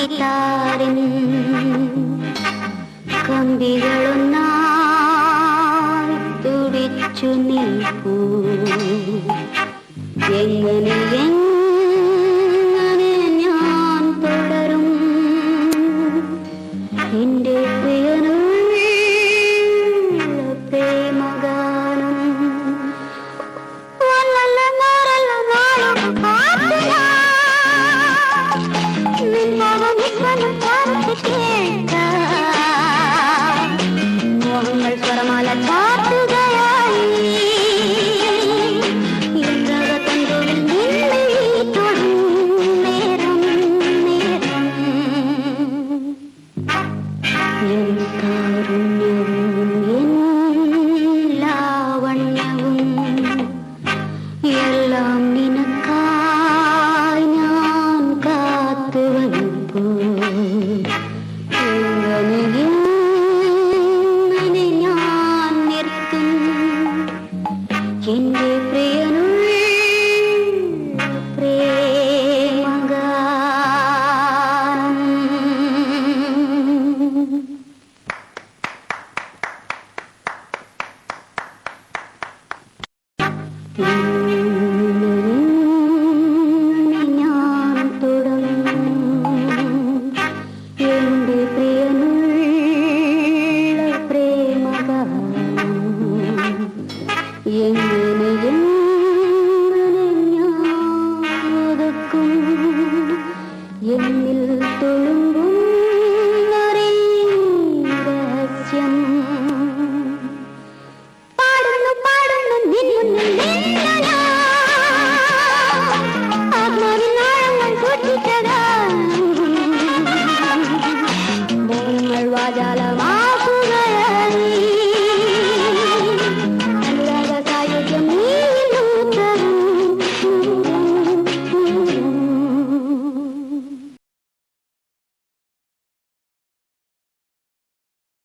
ഗിറ്റാറിൻ കമ്പികളൊന്നായി തുടിച്ചു നിൽപ്പൂ. എങ്ങനെ എങ്ങനെ ഞാൻ തുടരും? എന്റെ மனம் யாருக்கு கேட்டா மோகங்கள் சுரமால சாத்துகையாய் என்றாக தந்தோவில் நின்மை தொடும் நேரம் நேரம். என் காருண்யம் Mm-hmm.